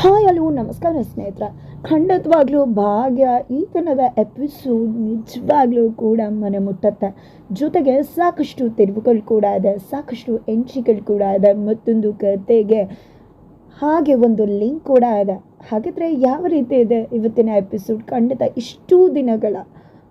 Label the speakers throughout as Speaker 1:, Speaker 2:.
Speaker 1: Hi hello ನಮಸ್ಕಾರ ಸ್ನೇಹಿತರ. ಖಂಡಿತವಾಗ್ಲೂ ಭಾಗ್ಯ, ಈ ತನದ ಎಪಿಸೋಡ್ ನಿಜವಾಗ್ಲೂ ಕೂಡ ಮನೆ ಮುಟ್ಟತ್ತೆ. ಜೊತೆಗೆ ಸಾಕಷ್ಟು ತಿರುವುಗಳು ಕೂಡ ಇದೆ, ಸಾಕಷ್ಟು ಎಂಟ್ರಿಗಳು ಕೂಡ ಇದೆ, ಮತ್ತೊಂದು ಕತೆಗೆ ಹಾಗೆ ಒಂದು ಲಿಂಕ್ ಕೂಡ ಇದೆ. ಹಾಗಿದ್ರೆ ಯಾವ ರೀತಿ ಇದೆ ಇವತ್ತಿನ ಎಪಿಸೋಡ್ ಖಂಡಿತ ಇಷ್ಟು ದಿನಗಳ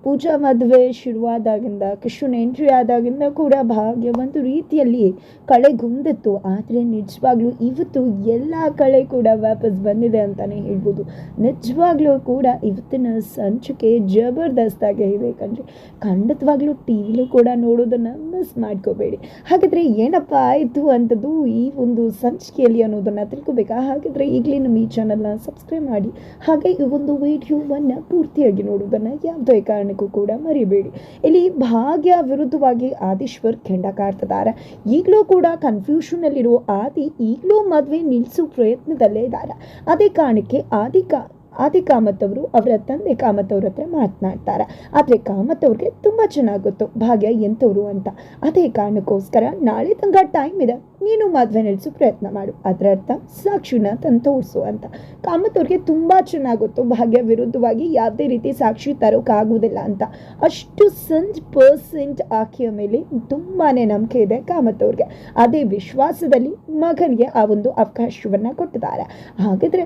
Speaker 1: ಪೂಜಾ ಮದುವೆ ಶುರುವಾದಾಗಿಂದ, ಕೃಷ್ಣನ ಎಂಟ್ರಿ ಆದಾಗಿಂದ ಕೂಡ ಭಾಗ್ಯ ಒಂದು ರೀತಿಯಲ್ಲಿ ಕಳೆಗುಂದಿತ್ತು ಆದರೆ ನಿಜವಾಗ್ಲೂ ಇವತ್ತು ಎಲ್ಲ ಕಳೆ ಕೂಡ ವಾಪಸ್ ಬಂದಿದೆ ಅಂತಲೇ ಹೇಳ್ಬೋದು. ನಿಜವಾಗ್ಲೂ ಕೂಡ ಇವತ್ತಿನ ಸಂಚಿಕೆ ಜಬರ್ದಸ್ತಾಗಿ ಇದೆ ಕಣ್ರಿ. ಖಂಡಿತವಾಗ್ಲೂ ಟಿ ವಿಲೂ ಕೂಡ ನೋಡೋದನ್ನು ಮಿಸ್ ಮಾಡ್ಕೋಬೇಡಿ. ಹಾಗಾದರೆ ಏನಪ್ಪ ಆಯಿತು ಅಂತದ್ದು ಈ ಒಂದು ಸಂಚಿಕೆಯಲ್ಲಿ ಅನ್ನೋದನ್ನು ತಿಳ್ಕೊಬೇಕಾ? ಹಾಗಿದ್ರೆ ಈಗಲೇ ನಮ್ಮ ಈ ಚಾನಲ್ನ ಸಬ್ಸ್ಕ್ರೈಬ್ ಮಾಡಿ. ಹಾಗೆ ಈ ಒಂದು ವಿಡಿಯೋವನ್ನು ಪೂರ್ತಿಯಾಗಿ ನೋಡೋದನ್ನು ಯಾವುದೇ ಕಾರಣಕ್ಕೂ ಕೂಡ ಮರಿಬೇಡಿ. ಇಲ್ಲಿ ಭಾಗ್ಯ ವಿರುದ್ಧವಾಗಿ ಆದೀಶ್ವರ್ ಕೆಂಡ ಕಾಡ್ತಿದ್ದಾರೆ. ಈಗಲೂ ಕೂಡ ಕನ್ಫ್ಯೂಷನ್ ಅಲ್ಲಿರೋ ಆದಿ ಈಗಲೂ ಮದುವೆ ನಿಲ್ಲಿಸೋ ಪ್ರಯತ್ನದಲ್ಲೇ ಇದ್ದಾರೆ. ಅದೇ ಕಾರಣಕ್ಕೆ ಆದಿ ಕಾ ಆದಿ ಕಾಮತ್ ಅವರು ತಂದೆ ಕಾಮತ್ ಅವ್ರ ಹತ್ರ ಮಾತನಾಡ್ತಾರೆ. ಆದರೆ ಕಾಮತ್ ಅವ್ರಿಗೆ ತುಂಬ ಚೆನ್ನಾಗಿ ಗೊತ್ತು ಭಾಗ್ಯ ಎಂಥವ್ರು ಅಂತ. ಅದೇ ಕಾರಣಕ್ಕೋಸ್ಕರ ನಾಳೆ ತನಕ ಟೈಮ್ ಇದೆ. ನೀನು ಮದುವೆ ನಡೆಸು ಪ್ರಯತ್ನ ಮಾಡು. ಅದರ ಅರ್ಥ ಸಾಕ್ಷಿನ ತಂದು ತೋರಿಸು ಅಂತ. ಕಾಮತ್ ಅವ್ರಿಗೆ ತುಂಬ ಚೆನ್ನಾಗಿ ಗೊತ್ತು ಭಾಗ್ಯ ವಿರುದ್ಧವಾಗಿ ಯಾವುದೇ ರೀತಿ ಸಾಕ್ಷಿ ತರೋಕ್ಕಾಗೋದಿಲ್ಲ ಅಂತ. ಅಷ್ಟು ಸಂಜ್ ಪರ್ಸೆಂಟ್ ಆಕೆಯ ಮೇಲೆ ತುಂಬಾ ನಂಬಿಕೆ ಇದೆ ಕಾಮತ್ ಅವ್ರಿಗೆ ಅದೇ ವಿಶ್ವಾಸದಲ್ಲಿ ಮಗನಿಗೆ ಆ ಒಂದು ಅವಕಾಶವನ್ನು ಕೊಟ್ಟಿದ್ದಾರೆ. ಹಾಗಿದ್ರೆ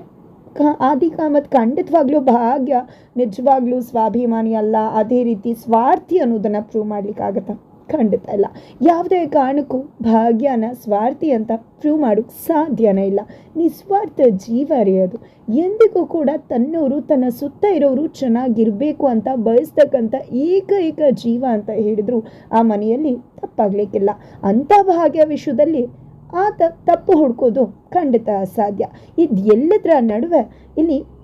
Speaker 1: ಕ, ಆದಿ ಕಾಮತ್ ಖಂಡಿತವಾಗ್ಲೂ ಭಾಗ್ಯ, ನಿಜವಾಗ್ಲೂ ಸ್ವಾಭಿಮಾನಿ ಅಲ್ಲ. ಅದೇ ರೀತಿ ಸ್ವಾರ್ಥಿ ಅನ್ನೋದನ್ನು ಪ್ರೂವ್ ಮಾಡ್ಲಿಕ್ಕಾಗತ್ತಾ? ಖಂಡಿತ ಇಲ್ಲ. ಯಾವುದೇ ಕಾರಣಕ್ಕೂ ಭಾಗ್ಯನ ಸ್ವಾರ್ಥಿ ಅಂತ ಪ್ರೂವ್ ಮಾಡೋಕ್ಕೆ ಸಾಧ್ಯನೇ ಇಲ್ಲ. ನಿಸ್ವಾರ್ಥ ಜೀವ ರೀ ಎಂದಿಗೂ ಕೂಡ ತನ್ನವರು ತನ್ನ ಸುತ್ತ ಇರೋರು ಚೆನ್ನಾಗಿರಬೇಕು ಅಂತ ಬಯಸ್ತಕ್ಕಂಥ ಏಕೈಕ ಜೀವ ಅಂತ ಹೇಳಿದ್ರು ಆ ಮನೆಯಲ್ಲಿ ತಪ್ಪಾಗಲಿಕ್ಕಿಲ್ಲ. ಅಂಥ ಭಾಗ್ಯ ವಿಷಯದಲ್ಲಿ ಆತ ತಪ್ಪು ಹುಡ್ಕೋದು ಖಂಡಿತ ಅಸಾಧ್ಯ. ಇದು ಎಲ್ಲದರ ನಡುವೆ ಇಲ್ಲಿ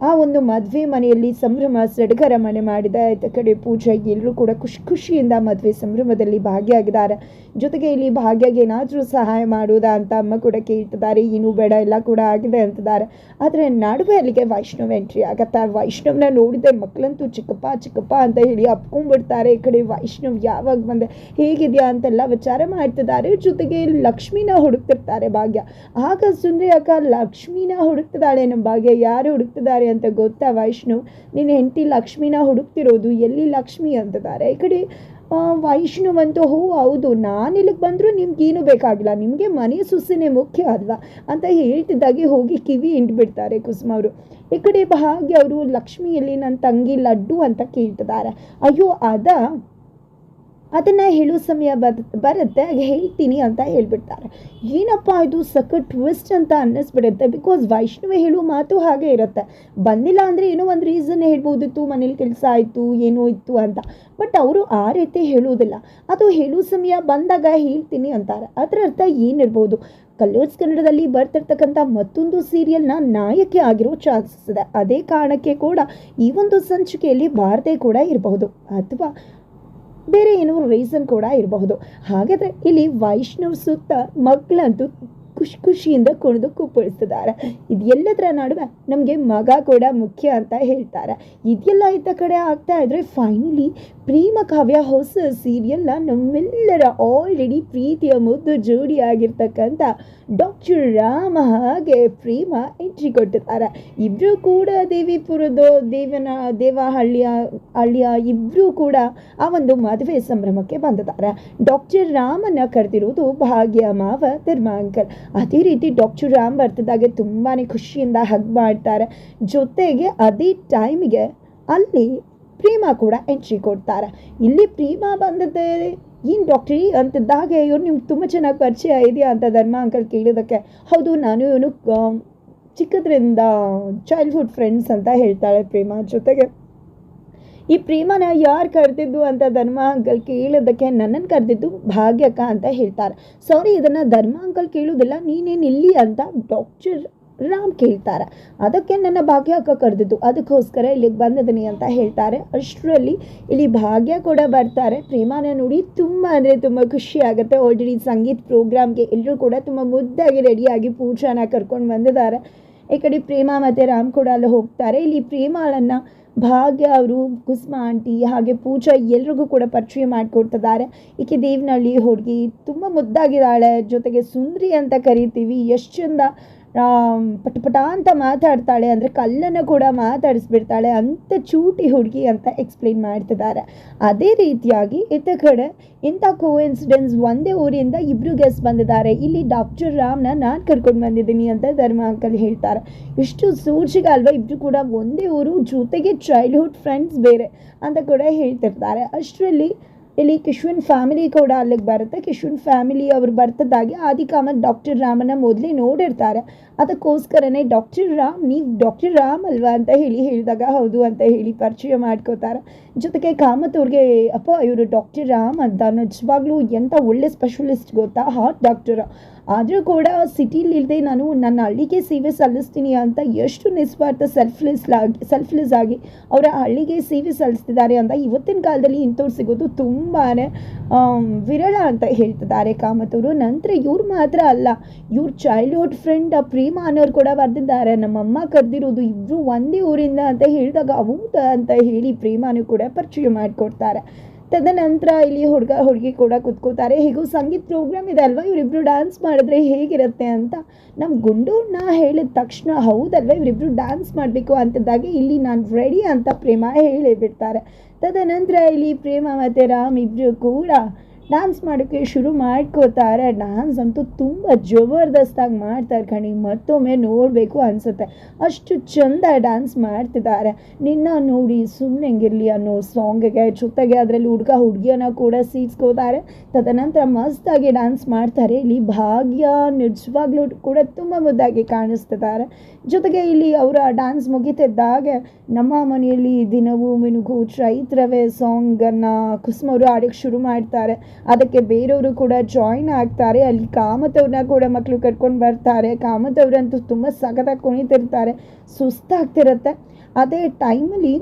Speaker 1: ಆ ಒಂದು ಮದುವೆ ಮನೆಯಲ್ಲಿ ಸಂಭ್ರಮ, ಸಡಗರ ಮನೆ ಮಾಡಿದ ಆಯ್ತ. ಕಡೆ ಪೂಜೆ ಎಲ್ಲರೂ ಕೂಡ ಖುಷಿ, ಖುಷಿಯಿಂದ ಮದುವೆ ಸಂಭ್ರಮದಲ್ಲಿ ಭಾಗಿಯಾಗಿದ್ದಾರೆ. ಜೊತೆಗೆ ಇಲ್ಲಿ ಭಾಗ್ಯಗೆ ಏನಾದರೂ ಸಹಾಯ ಮಾಡುವುದಾ ಅಂತ ಅಮ್ಮ ಕೂಡ ಕೇಳ್ತಿದ್ದಾರೆ. ಏನು ಬೇಡ, ಎಲ್ಲ ಕೂಡ ಆಗಿದೆ ಅಂತಿದ್ದಾರೆ. ಆದರೆ ನಡುವೆ ಅಲ್ಲಿಗೆ ವೈಷ್ಣವ್ ಎಂಟ್ರಿ ಆಗತ್ತೆ? ವೈಷ್ಣವ್ನ ನೋಡಿದೆ ಮಕ್ಕಳಂತೂ ಚಿಕ್ಕಪ್ಪ ಚಿಕ್ಕಪ್ಪ ಅಂತ ಹೇಳಿ ಅಪ್ಕೊಂಡ್ಬಿಡ್ತಾರೆ. ಈ ಕಡೆ ವೈಷ್ಣವ್ ಯಾವಾಗ ಬಂದೆ, ಹೇಗಿದೆಯಾ ಅಂತೆಲ್ಲ ವಿಚಾರ ಮಾಡ್ತಿದ್ದಾರೆ. ಜೊತೆಗೆ ಲಕ್ಷ್ಮೀನ ಹುಡುಕ್ತಿರ್ತಾರೆ ಭಾಗ್ಯ. ಆಗ ಸುಂದ್ರಿ ಅಕ್ಕ ಲಕ್ಷ್ಮಿನ ಹುಡುಕ್ತಿದ್ದಾಳೆ ನಮ್ಮ ಭಾಗ್ಯ. ಯಾರು ಹುಡುಕ್ತಿದ್ದಾರೆ? ಅಂತ ಗೊತ್ತಾ ವೈಷ್ಣು? ನಿನ್ನ ಹೆಂಡತಿ ಲಕ್ಷ್ಮಿನ ಹುಡುಕ್ತಿರೋದು ಎಲ್ಲಿ ಲಕ್ಷ್ಮಿ ಅಂತಿದ್ದಾರೆ ಈ ಕಡೆ ಆ, ವೈಷ್ಣವ್ ಅಂತೂ ಹೋ ಹೌದು ನಾನು ಇಲ್ಲಿಗೆ ಬಂದರೂ ನಿಮ್ಗೇನು ಬೇಕಾಗಿಲ್ಲ ನಿಮಗೆ ಮನೆ ಸುಸ್ಸಿನೇ ಮುಖ್ಯ ಅಲ್ವಾ? ಅಂತ ಹೇಳ್ತಿದ್ದಾಗೆ ಹೋಗಿ ಕಿವಿ ಹಿಂಡ್ಬಿಡ್ತಾರೆ ಕುಸುಮ ಅವರು. ಈ ಕಡೆ ಭಾಗ್ಯ ಅವರು ಲಕ್ಷ್ಮಿಯಲ್ಲಿ ನನ್ನ ತಂಗಿ ಲಡ್ಡು ಅಂತ ಕೇಳ್ತಿದ್ದಾರೆ. ಅಯ್ಯೋ ಅದ ಅದನ್ನು ಹೇಳೋ ಸಮಯ ಬರುತ್ತೆ, ಹಾಗೆ ಹೇಳ್ತೀನಿ ಅಂತ ಹೇಳ್ಬಿಡ್ತಾರೆ. ಏನಪ್ಪ ಇದು ಸಖತ್ ಟ್ವಿಸ್ಟ್ ಅಂತ ಅನ್ನಿಸ್ಬಿಡುತ್ತೆ ಬಿಕಾಸ್ ವೈಷ್ಣವ ಹೇಳೋ ಮಾತು ಹಾಗೆ ಇರುತ್ತೆ. ಬಂದಿಲ್ಲ ಅಂದರೆ ಏನೋ ಒಂದು ರೀಸನ್ ಹೇಳ್ಬೋದಿತ್ತು, ಮನೇಲಿ ಕೆಲಸ ಆಯಿತು, ಏನೋ ಇತ್ತು ಅಂತ. ಬಟ್ ಅವರು ಆ ರೀತಿ ಹೇಳೋದಿಲ್ಲ. ಅದು ಹೇಳೋ ಸಮಯ ಬಂದಾಗ ಹೇಳ್ತೀನಿ ಅಂತಾರೆ. ಅದರ ಅರ್ಥ ಏನಿರ್ಬೋದು? ಕಲರ್ಸ್ ಕನ್ನಡದಲ್ಲಿ ಬರ್ತಿರ್ತಕ್ಕಂಥ ಮತ್ತೊಂದು ಸೀರಿಯಲ್ನ ನಾಯಕಿ ಆಗಿರೋ ಚಾನ್ಸಸ್ ಇದೆ. ಅದೇ ಕಾರಣಕ್ಕೆ ಕೂಡ ಈ ಒಂದು ಸಂಚಿಕೆಯಲ್ಲಿ ಬಾರದೆ ಕೂಡ ಇರಬಹುದು ಅಥವಾ ಬೇರೆ ಏನೋ ರೀಸನ್ ಕೂಡ ಇರಬಹುದು. ಹಾಗಾದರೆ ಇಲ್ಲಿ ವೈಷ್ಣವ್ ಸುತ್ತ ಮಕ್ಕಳಂತೂ ಖುಷಿ ಖುಷಿಯಿಂದ ಕುಣಿದು ಕುಪ್ಪಳಿಸ್ತಿದ್ದಾರೆ ಇದೆಲ್ಲದರ ನಡುವೆ ನಮಗೆ ಮಗ ಕೂಡ ಮುಖ್ಯ ಅಂತ ಹೇಳ್ತಾರೆ. ಇದೆಲ್ಲ ಇದ್ದ ಕಡೆ ಆಗ್ತಾ ಇದ್ರೆ ಫೈನಲಿ ಪ್ರೇಮ ಕಾವ್ಯ ಹೊಸ ಸೀರಿಯಲ್ನ ನಮ್ಮೆಲ್ಲರ ಆಲ್ರೆಡಿ ಪ್ರೀತಿಯ ಮುದ್ದು ಜೋಡಿಯಾಗಿರ್ತಕ್ಕಂಥ ಡಾಕ್ಟರ್ ರಾಮ ಹಾಗೆ ಪ್ರೇಮ ಎಂಟ್ರಿ ಕೊಟ್ಟಿದ್ದಾರೆ. ಇಬ್ಬರು ಕೂಡ ದೇವಿಪುರದ ದೇವನ, ದೇವಹಳ್ಳಿಯ, ಹಳ್ಳಿಯ ಇಬ್ಬರೂ ಕೂಡ ಆ ಒಂದು ಮದುವೆ ಸಂಭ್ರಮಕ್ಕೆ ಬಂದಿದ್ದಾರೆ. ಡಾಕ್ಟರ್ ರಾಮನ್ನ ಕರೆದಿರೋದು ಭಾಗ್ಯ ಮಾವ ಧರ್ಮ ಅಂಕಲ್ ಅದೇ ರೀತಿ ಡಾಕ್ಟರ್ ರಾಮ್ ಬರ್ತಿದ್ದಾಗೆ ತುಂಬಾ ಖುಷಿಯಿಂದ ಹಗ್ ಮಾಡ್ತಾರೆ. ಜೊತೆಗೆ ಅದೇ ಟೈಮಿಗೆ ಅಲ್ಲಿ ಪ್ರೇಮ ಕೂಡ ಎಂಟ್ರಿ ಕೊಡ್ತಾರೆ. ಇಲ್ಲಿ ಪ್ರೇಮಾ ಬಂದದ್ದೇ ಏನು ಡಾಕ್ಟ್ರಿ ಅಂತಿದ್ದಾಗೆ ಇವ್ರು ನಿಮ್ಗೆ ತುಂಬ ಚೆನ್ನಾಗಿ ಪರಿಚಯ ಇದೆಯಾ ಅಂತ ಧರ್ಮ ಅಂಕಲ್ ಕೇಳಿದ್ದಕ್ಕೆ ಹೌದು, ನಾನು ಇವನು ಚಿಕ್ಕದ್ರಿಂದ ಚೈಲ್ಡ್ಹುಡ್ ಫ್ರೆಂಡ್ಸ್ ಅಂತ ಹೇಳ್ತಾಳೆ ಪ್ರೇಮಾ ಜೊತೆಗೆ. ಈ ಪ್ರೇಮನ ಯಾರು ಕರೆದಿದ್ದು ಅಂತ ಧರ್ಮ ಅಂಕಲ್ ಕೇಳೋದಕ್ಕೆ ನನ್ನನ್ನು ಕರೆದಿದ್ದು ಭಾಗ್ಯಕ್ಕ ಅಂತ ಹೇಳ್ತಾರೆ. ಸಾರಿ, ಇದನ್ನು ಧರ್ಮ ಅಂಕಲ್ ಕೇಳೋದಿಲ್ಲ, ನೀನೇನು ಇಲ್ಲಿ ಅಂತ ಡಾಕ್ಟರ್ ರಾಮ್ ಕೇಳ್ತಾರೆ. ಅದಕ್ಕೆ ನನ್ನ ಭಾಗ್ಯ ಅಕ್ಕ ಕರೆದಿದ್ದು. ಅದಕ್ಕೋಸ್ಕರ ಇಲ್ಲಿಗೆ ಬಂದಿದ್ದೀನಿ ಅಂತ ಹೇಳ್ತಾರೆ. ಅಷ್ಟರಲ್ಲಿ ಇಲ್ಲಿ ಭಾಗ್ಯ ಕೂಡ ಬರ್ತಾರೆ. ಪ್ರೇಮಾನ ನೋಡಿ ತುಂಬ ಅಂದರೆ ತುಂಬ ಖುಷಿ ಆಗುತ್ತೆ. ಆಲ್ರೆಡಿ ಸಂಗೀತ ಪ್ರೋಗ್ರಾಮ್ಗೆ ಎಲ್ಲರೂ ಕೂಡ ತುಂಬ ಮುದ್ದಾಗಿ ರೆಡಿಯಾಗಿ ಪೂಜಾನ ಕರ್ಕೊಂಡು ಬಂದಿದ್ದಾರೆ. ಈ ಕಡೆ ಪ್ರೇಮ ಮತ್ತು ರಾಮ್ ಕೂಡ ಅಲ್ಲಿ ಹೋಗ್ತಾರೆ. ಇಲ್ಲಿ ಪ್ರೇಮಾಳನ್ನು ಭಾಗ್ಯ ಅವರು, ಕುಸುಮ ಆಂಟಿ ಹಾಗೆ ಪೂಜಾ ಎಲ್ರಿಗೂ ಕೂಡ ಪರಿಚಯ ಮಾಡಿಕೊಡ್ತಿದ್ದಾರೆ. ಈಕೆ ದೇವನಹಳ್ಳಿ ಹುಡುಗಿ ತುಂಬ ಮುದ್ದಾಗಿದ್ದಾಳೆ. ಜೊತೆಗೆ ಸುಂದ್ರಿ ಅಂತ ಕರಿತೀವಿ. ಎಷ್ಟು ಚಂದ ಪಟ ಪಟ ಅಂತ ಮಾತಾಡ್ತಾಳೆ ಅಂದರೆ ಕಲ್ಲನ್ನು ಕೂಡ ಮಾತಾಡಿಸ್ಬಿಡ್ತಾಳೆ ಅಂತ ಚೂಟಿ ಹುಡುಗಿ ಅಂತ ಎಕ್ಸ್ಪ್ಲೇನ್ ಮಾಡ್ತಿದ್ದಾರೆ. ಅದೇ ರೀತಿಯಾಗಿ ಇತ್ತ ಕಡೆ ಇಂಥ ಕೋಇನ್ಸಿಡೆನ್ಸ್ ಒಂದೇ ಊರಿಂದ ಇಬ್ಬರು ಗೆಸ್ಟ್ ಬಂದಿದ್ದಾರೆ. ಇಲ್ಲಿ ಡಾಕ್ಟರ್ ರಾಮ್ನ ನಾನು ಕರ್ಕೊಂಡು ಬಂದಿದ್ದೀನಿ ಅಂತ ಧರ್ಮ ಅಂಕಲ್ ಹೇಳ್ತಾರೆ. ಇಷ್ಟು ಸೂರ್ಜಿಗೆ ಅಲ್ವಾ ಇಬ್ಬರು ಕೂಡ ಒಂದೇ ಊರು ಜೊತೆಗೆ ಚೈಲ್ಡ್ಹುಡ್ ಫ್ರೆಂಡ್ಸ್ ಬೇರೆ ಅಂತ ಕೂಡ ಹೇಳ್ತಿರ್ತಾರೆ. ಅಷ್ಟರಲ್ಲಿ ಇಲ್ಲಿ ಕಿಶ್ವನ್ ಫ್ಯಾಮಿಲಿ ಕೂಡ ಅಲ್ಲಿಗೆ ಬರುತ್ತೆ. ಕಿಶ್ವನ್ ಫ್ಯಾಮಿಲಿ ಅವರು ಬರ್ತದಾಗಿ ಆದಿಕಾಮತ್ ಡಾಕ್ಟರ್ ರಾಮನ ಮೊದಲೇ ನೋಡಿರ್ತಾರೆ. ಅದಕ್ಕೋಸ್ಕರನೇ ಡಾಕ್ಟರ್ ರಾಮ್, ನೀವು ಡಾಕ್ಟರ್ ರಾಮ್ ಅಲ್ವಾ ಅಂತ ಹೇಳಿ ಹೇಳಿದಾಗ ಹೌದು ಅಂತ ಹೇಳಿ ಪರಿಚಯ ಮಾಡ್ಕೋತಾರೆ. ಜೊತೆಗೆ ಕಾಮತ್ ಅವ್ರಿಗೆ ಅಪ್ಪ ಇವರು ಡಾಕ್ಟರ್ ರಾಮ್ ಅಂತ ನಿಜವಾಗ್ಲೂ ಎಂಥ ಒಳ್ಳೆ ಸ್ಪೆಷಲಿಸ್ಟ್ ಗೊತ್ತಾ? ಹಾರ್ಟ್ ಡಾಕ್ಟರ್ ಆದರೂ ಕೂಡ ಸಿಟಿಲಿ ಇಲ್ಲದೆ ನಾನು ನನ್ನ ಹಳ್ಳಿಗೆ ಸೇವೆ ಸಲ್ಲಿಸ್ತೀನಿ ಅಂತ ಎಷ್ಟು ನಿಸ್ವಾರ್ಥ ಸೆಲ್ಫ್ಲೆಸ್ ಸೆಲ್ಫ್ಲೆಸ್ ಆಗಿ ಅವರ ಹಳ್ಳಿಗೆ ಸೇವೆ ಸಲ್ಲಿಸ್ತಿದ್ದಾರೆ ಅಂತ ಇವತ್ತಿನ ಕಾಲದಲ್ಲಿ ಇಂಥವ್ರು ಸಿಗೋದು ತುಂಬಾ ವಿರಳ ಅಂತ ಹೇಳ್ತಿದ್ದಾರೆ ಕಾಮತ್ ಅವರು ನಂತರ ಇವ್ರು ಮಾತ್ರ ಅಲ್ಲ, ಇವ್ರ ಚೈಲ್ಡ್ಹುಡ್ ಫ್ರೆಂಡ್ ಪ್ರೇಮ ಅನ್ನೋರು ಕೂಡ ಬರೆದಿದ್ದಾರೆ. ನಮ್ಮಮ್ಮ ಕರೆದಿರೋದು ಇಬ್ಬರು ಒಂದೇ ಊರಿಂದ ಅಂತ ಹೇಳಿದಾಗ ಹೌದಾ ಅಂತ ಹೇಳಿ ಪ್ರೇಮನೂ ಕೂಡ ಪರಿಚಯ ಮಾಡಿಕೊಡ್ತಾರೆ. ತದನಂತರ ಇಲ್ಲಿ ಹುಡುಗ, ಹುಡುಗಿ ಕೂಡ ಕೂತ್ಕೋತಾರೆ. ಹೇಗೂ ಸಂಗೀತ ಪ್ರೋಗ್ರಾಮ್ ಇದೆ ಅಲ್ವಾ? ಇವರಿಬ್ರು ಡ್ಯಾನ್ಸ್ ಮಾಡಿದ್ರೆ ಹೇಗಿರುತ್ತೆ ಅಂತ ನಮ್ಮ ಗುಂಡೂರ್ನ ಹೇಳಿದ ತಕ್ಷಣ, ಹೌದಲ್ವಾ? ಇವರಿಬ್ರು ಡ್ಯಾನ್ಸ್ ಮಾಡಬೇಕು ಅಂತದಾಗೆ ಇಲ್ಲಿ ನಾನು ರೆಡಿ ಅಂತ ಪ್ರೇಮ ಹೇಳಿಬಿಡ್ತಾರೆ. ತದನಂತರ ಇಲ್ಲಿ ಪ್ರೇಮ ಮತ್ತು ರಾಮ್ ಇಬ್ಬರು ಕೂಡ ಡ್ಯಾನ್ಸ್ ಮಾಡೋಕ್ಕೆ ಶುರು ಮಾಡ್ಕೋತಾರೆ ಡ್ಯಾನ್ಸ್ ಅಂತೂ ತುಂಬ ಜಬರ್ದಸ್ತಾಗಿ ಮಾಡ್ತಾರೆ ಕಣಿ. ಮತ್ತೊಮ್ಮೆ ನೋಡಬೇಕು ಅನಿಸುತ್ತೆ. ಅಷ್ಟು ಚಂದ ಡ್ಯಾನ್ಸ್ ಮಾಡ್ತಿದ್ದಾರೆ. ನಿನ್ನ ನೋಡಿ ಸುಮ್ಮನೆ ಹೆಂಗಿರಲಿ ಅನ್ನೋ ಸಾಂಗಿಗೆ ಜೊತೆಗೆ ಅದರಲ್ಲಿ ಹುಡುಗ ಹುಡುಗಿಯನ್ನ ಕೂಡ ಸೀಸ್ಕೋತಾರೆ ತದನಂತರ ಮಸ್ತಾಗಿ ಡ್ಯಾನ್ಸ್ ಮಾಡ್ತಾರೆ. ಇಲ್ಲಿ ಭಾಗ್ಯ ನಿಜವಾಗ್ಲೂ ಕೂಡ ತುಂಬ ಮುದ್ದಾಗಿ ಕಾಣಿಸ್ತಿದ್ದಾರೆ. ಜೊತೆಗೆ ಇಲ್ಲಿ ಅವರ ಡ್ಯಾನ್ಸ್ ಮುಗಿತಿದ್ದಾಗೆ ನಮ್ಮ ಮನೆಯಲ್ಲಿ ದಿನವೂ ಮಿನುಗು ಚೈತ್ರವೇ ಸಾಂಗನ್ನು ಕುಸುಮವರು ಆಡೋಕ್ಕೆ ಶುರು ಮಾಡ್ತಾರೆ. ಅದಕ್ಕೆ ಬೇರೆಯವರು ಕೂಡ ಜಾಯಿನ್ ಆಗ್ತಾರೆ. ಅಲ್ಲಿ ಕಾಮತವ್ರನ್ನ ಕೂಡ ಮಕ್ಕಳು ಕರ್ಕೊಂಡು ಬರ್ತಾರೆ. ಕಾಮತವ್ರಂತೂ ತುಂಬ ಸಖತ್ತಾಗಿ ಕುಣಿತಿರ್ತಾರೆ. ಸುಸ್ತಾಗ್ತಿರತ್ತೆ. ಅದೇ ಟೈಮಲ್ಲಿ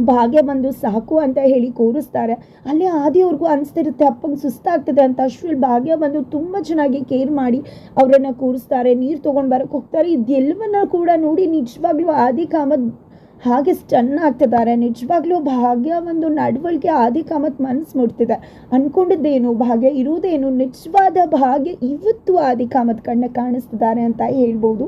Speaker 1: ಭಾಗ್ಯ ಬಂದು ಸಾಕು ಅಂತ ಹೇಳಿ ಕೂರಿಸ್ತಾರೆ. ಅಲ್ಲೇ ಆದಿಯವ್ರಿಗೂ ಅನಿಸ್ತಿರುತ್ತೆ, ಅಪ್ಪಂಗೆ ಸುಸ್ತಾಗ್ತದೆ ಅಂತ. ಅಶ್ವಿಲ್ ಭಾಗ್ಯ ಬಂದು ತುಂಬ ಚೆನ್ನಾಗಿ ಕೇರ್ ಮಾಡಿ ಅವರನ್ನು ಕೂರಿಸ್ತಾರೆ. ನೀರು ತೊಗೊಂಡು ಬರೋಕ್ಕೆ ಹೋಗ್ತಾರೆ. ಇದೆಲ್ಲವನ್ನ ಕೂಡ ನೋಡಿ ನಿಜವಾಗ್ಲೂ ಆದಿ, ಕಾಮತ್ ಹಾಗೆ ಸ್ಟನ್ ಆಗ್ತಿದ್ದಾರೆ. ನಿಜವಾಗ್ಲೂ ಭಾಗ್ಯ ಒಂದು ನಡವಳಿಕೆ ಆದಿ ಕಾಮತ್ ಮನಸ್ಸು ಮುಟ್ತಿದೆ. ಅಂದ್ಕೊಂಡಿದ್ದೇನು ಭಾಗ್ಯ ಇರುವುದೇನು, ನಿಜವಾದ ಭಾಗ್ಯ ಇವತ್ತು ಆದಿ ಕಾಮತ್ ಕಣ್ಣ ಕಾಣಿಸ್ತಿದ್ದಾರೆ ಅಂತ ಹೇಳ್ಬೋದು.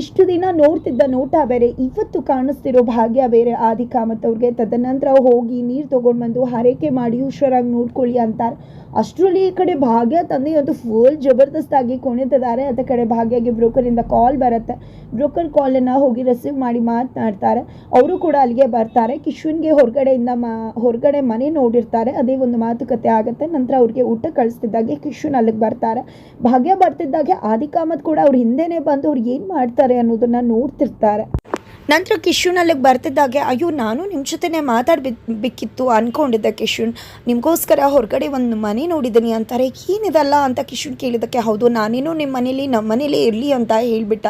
Speaker 1: ಇಷ್ಟು ದಿನ ನೋಡ್ತಿದ್ದ ನೋಟ ಬೇರೆ, ಇವತ್ತು ಕಾಣಿಸ್ತಿರೋ ಭಾಗ್ಯ ಬೇರೆ. ಆದಿ ಕಾಮತ್ ಅವ್ರಿಗೆ ತದನಂತರ ಹೋಗಿ ನೀರು ತೊಗೊಂಡು ಬಂದು ಹರಕೆ ಮಾಡಿ ಹುಷಾರಾಗಿ ನೋಡ್ಕೊಳ್ಳಿ ಅಂತಾರೆ. ಅಷ್ಟರಲ್ಲಿ ಈ ಕಡೆ ಭಾಗ್ಯ ತಂದೆ ಅಂತ ಫುಲ್ ಜಬರ್ದಸ್ತಾಗಿ ಕುಣಿತಿದ್ದಾರೆ ಅದ ಕಡೆ ಭಾಗ್ಯಗೆ ಬ್ರೋಕರಿಂದ ಕಾಲ್ ಬರುತ್ತೆ. ಬ್ರೋಕರ್ ಕಾಲನ್ನು ಹೋಗಿ ರಿಸೀವ್ ಮಾಡಿ ಮಾತನಾಡ್ತಾರೆ. ಅವರು ಕೂಡ ಅಲ್ಲಿಗೆ ಬರ್ತಾರೆ. ಕಿಶುನ್ಗೆ ಹೊರಗಡೆಯಿಂದ ಮಾ, ಹೊರಗಡೆ ಮನೆ ನೋಡಿರ್ತಾರೆ. ಅದೇ ಒಂದು ಮಾತುಕತೆ ಆಗುತ್ತೆ. ನಂತರ ಅವ್ರಿಗೆ ಊಟ ಕಳಿಸ್ತಿದ್ದಾಗೆ ಕಿಶುನ್ ಅಲ್ಲಿಗೆ ಬರ್ತಾರೆ. ಭಾಗ್ಯ ಬರ್ತಿದ್ದಾಗೆ ಆದಿಕಾಮತ್ ಕೂಡ ಅವ್ರ ಹಿಂದೆನೇ ಬಂದು ಅವ್ರು ಏನು ಮಾಡ್ತಾರೆ ಅನ್ನೋದನ್ನ ನೋಡ್ತಿರ್ತಾರೆ. ನಂತರ ಕಿಶುನ್ ಅಲ್ಲಿಗೆ ಬರ್ತಿದ್ದಾಗೆ, ಅಯ್ಯೋ, ನಾನು ನಿಮ್ಮ ಜೊತೆನೇ ಮಾತಾಡಬೇಕಿತ್ತು ಅಂದ್ಕೊಂಡಿದ್ದೆ ಕಿಶುನ್. ನಿಮಗೋಸ್ಕರ ಹೊರಗಡೆ ಒಂದು ಮನೆ ನೋಡಿದ್ದೀನಿ ಅಂತಾರೆ. ಏನಿದಲ್ಲ ಅಂತ ಕಿಶುನ್ ಕೇಳಿದ್ದಕ್ಕೆ, ಹೌದು ನಾನೇನು ನಿಮ್ಮ ಮನೇಲಿ ನಮ್ಮ ಮನೇಲಿ ಇರಲಿ ಅಂತ ಹೇಳಿಬಿಟ್ಟ.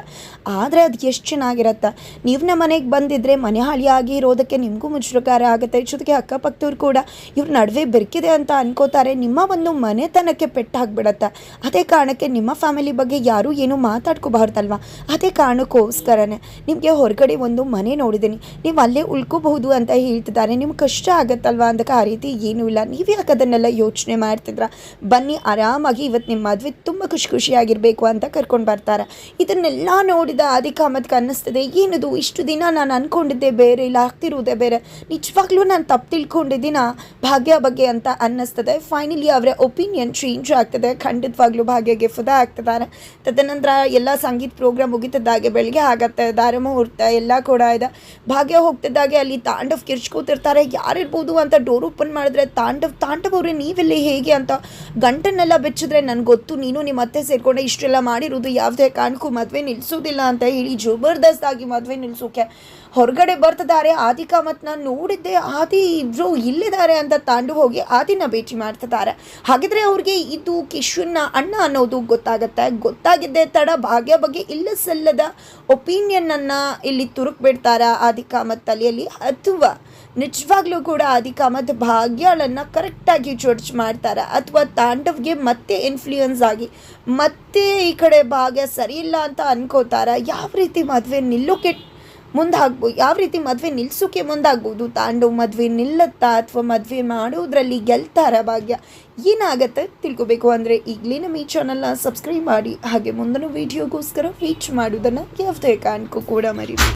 Speaker 1: ಆದರೆ ಅದು ಎಷ್ಟು ಚೆನ್ನಾಗಿರತ್ತೆ. ನೀವು ನಮ್ಮ ಮನೆಗೆ ಬಂದಿದ್ದರೆ ಮನೆ ಹಾಳಿಯಾಗಿ ಇರೋದಕ್ಕೆ ನಿಮಗೂ ಮುಜುಗಾರ ಆಗುತ್ತೆ. ಜೊತೆಗೆ ಅಕ್ಕಪಕ್ಕದವ್ರು ಕೂಡ ಇವ್ರ ನಡುವೆ ಬೆರ್ಕಿದೆ ಅಂತ ಅನ್ಕೋತಾರೆ. ನಿಮ್ಮ ಒಂದು ಮನೆತನಕ್ಕೆ ಪೆಟ್ಟು ಹಾಕ್ಬಿಡತ್ತೆ ಅದೇ ಕಾರಣಕ್ಕೆ ನಿಮ್ಮ ಫ್ಯಾಮಿಲಿ ಬಗ್ಗೆ ಯಾರೂ ಏನೂ ಮಾತಾಡ್ಕೋಬಾರ್ದಲ್ವ? ಅದೇ ಕಾರಣಕ್ಕೋಸ್ಕರನೇ. ನಿಮಗೆ ಹೊರಗಡೆ ಒಂದು ಮನೆ ನೋಡಿದ್ದೀನಿ. ನೀವು ಅಲ್ಲೇ ಉಳ್ಕೋಬಹುದು ಅಂತ ಹೇಳ್ತಿದ್ದಾರೆ. ನಿಮ್ಗೆ ಕಷ್ಟ ಆಗುತ್ತಲ್ವಾ ಅಂದಕ್ಕೆ ಆ ರೀತಿ ಏನೂ ಇಲ್ಲ. ನೀವು ಯಾಕೆ ಅದನ್ನೆಲ್ಲ ಯೋಚನೆ ಮಾಡ್ತಿದ್ರ ಬನ್ನಿ, ಆರಾಮಾಗಿ ಇವತ್ತು ನಿಮ್ಮ ಮದುವೆ ತುಂಬ ಖುಷಿ ಖುಷಿಯಾಗಿರಬೇಕು ಅಂತ ಕರ್ಕೊಂಡು ಬರ್ತಾರೆ. ಇದನ್ನೆಲ್ಲ ನೋಡಿದ ಅಧಿಕಾಮತ್ಗೆ ಅನ್ನಿಸ್ತದೆ, ಏನದು? ಇಷ್ಟು ದಿನ ನಾನು ಅಂದ್ಕೊಂಡಿದ್ದೆ ಬೇರೆ, ಇಲ್ಲ ಆಗ್ತಿರುವುದೇ ಬೇರೆ. ನಿಜವಾಗ್ಲೂ ನಾನು ತಪ್ಪು ತಿಳ್ಕೊಂಡಿದ್ದೀನ? ಭಾಗ್ಯ ಬಗ್ಗೆ ಅಂತ ಅನ್ನಿಸ್ತದೆ. ಫೈನಲಿ ಅವರ ಒಪಿನಿಯನ್ ಚೇಂಜ್ ಆಗ್ತದೆ. ಖಂಡಿತವಾಗ್ಲೂ ಭಾಗ್ಯಗೆ ಫುದ ಆಗ್ತಿದ್ದಾರೆ. ತದನಂತರ ಎಲ್ಲ ಸಂಗೀತ ಪ್ರೋಗ್ರಾಮ್ ಮುಗಿತದ್ದಾಗೆ ಬೆಳಗ್ಗೆ ಆಗತ್ತೆ. ದಾರ ಮುಹೂರ್ತ ಎಲ್ಲ ಕೂಡ ಇದೆ. ಭಾಗ್ಯ ಹೋಗ್ತಿದ್ದಾಗೆ ಅಲ್ಲಿ ತಾಂಡವ್ ಕಿರ್ಚ್ಕೋತಿರ್ತಾರೆ. ಯಾರಿರ್ಬೋದು ಅಂತ ಡೋರ್ ಓಪನ್ ಮಾಡಿದ್ರೆ ತಾಂಡವ್ ತಾಂಡವ್ ಅವ್ರೆ, ನೀವೆಲ್ಲಿ ಹೇಗೆ ಅಂತ ಗಂಟನ್ನೆಲ್ಲ ಬೆಚ್ಚಿದ್ರೆ ನನಗೆ ಗೊತ್ತು. ನೀನು ನಿಮ್ಮ ಅತ್ತೆ ಸೇರ್ಕೊಂಡೆ ಇಷ್ಟೆಲ್ಲ ಮಾಡಿರೋದು. ಯಾವುದೇ ಕಾರಣಕ್ಕೂ ಮದುವೆ ನಿಲ್ಲಿಸೋದಿಲ್ಲ ಅಂತ ಹೇಳಿ ಜಬರ್ದಸ್ತ್ ಆಗಿ ಮದುವೆ ನಿಲ್ಲಿಸೋಕೆ ಹೊರಗಡೆ ಬರ್ತಿದ್ದಾರೆ. ಆದಿ ಕಾಮತ್ನ ನೋಡಿದ್ದೆ, ಆದಿ ಇಬ್ರು ಇಲ್ಲಿದ್ದಾರೆ ಅಂತ ತಾಂಡು ಹೋಗಿ ಆದಿನ ಭೇಟಿ ಮಾಡ್ತಿದ್ದಾರೆ. ಹಾಗಿದ್ರೆ ಅವ್ರಿಗೆ ಇದು ಕಿಶುನ್ನ ಅಣ್ಣ ಅನ್ನೋದು ಗೊತ್ತಾಗತ್ತೆ. ಗೊತ್ತಾಗಿದ್ದೆ ತಡ ಭಾಗ್ಯ ಬಗ್ಗೆ ಇಲ್ಲ ಸಲ್ಲದ ಒಪಿನಿಯನ್ನನ್ನು ಇಲ್ಲಿ ತುರುಕ್ ಬಿಡ್ತಾರ ಆದಿ ಕಾಮತ್ ತಲೆಯಲ್ಲಿ? ಅಥವಾ ನಿಜವಾಗ್ಲೂ ಕೂಡ ಆದಿ ಕಾಮತ್ ಭಾಗ್ಯಗಳನ್ನು ಕರೆಕ್ಟಾಗಿ ಜಡ್ಜ್ ಮಾಡ್ತಾರೆ? ಅಥವಾ ತಾಂಡವ್ಗೆ ಮತ್ತೆ ಇನ್ಫ್ಲೂಯೆನ್ಸ್ ಆಗಿ ಮತ್ತೆ ಈ ಕಡೆ ಭಾಗ್ಯ ಸರಿ ಇಲ್ಲ ಅಂತ ಅನ್ಕೋತಾರ? ಯಾವ ರೀತಿ ಮದುವೆ ನಿಲ್ಲೋಕೆ ಮುಂದಾಗ್ಬೋ, ಯಾವ ರೀತಿ ಮದುವೆ ನಿಲ್ಸೋಕೆ ಮುಂದಾಗ್ಬೋದು? ತಾಂಡವ್ ಮದುವೆ ನಿಲ್ಲತ್ತಾ ಅಥವಾ ಮದುವೆ ಮಾಡೋದ್ರಲ್ಲಿ ಗೆಲ್ತಾರ ಭಾಗ್ಯ? ಏನಾಗತ್ತೆ ತಿಳ್ಕೊಬೇಕು ಅಂದರೆ ಈಗಲೇ ನಮ್ಮ ಈ ಚಾನಲ್ನ ಸಬ್ಸ್ಕ್ರೈಬ್ ಮಾಡಿ. ಹಾಗೆ ಮುಂದಿನ ವೀಡಿಯೋಗೋಸ್ಕರ ರೀಚ್ ಮಾಡೋದನ್ನು ಯಾವುದೇ ಕಾರಣಕ್ಕೂ ಕೂಡ ಮರಿಬೇಡಿ.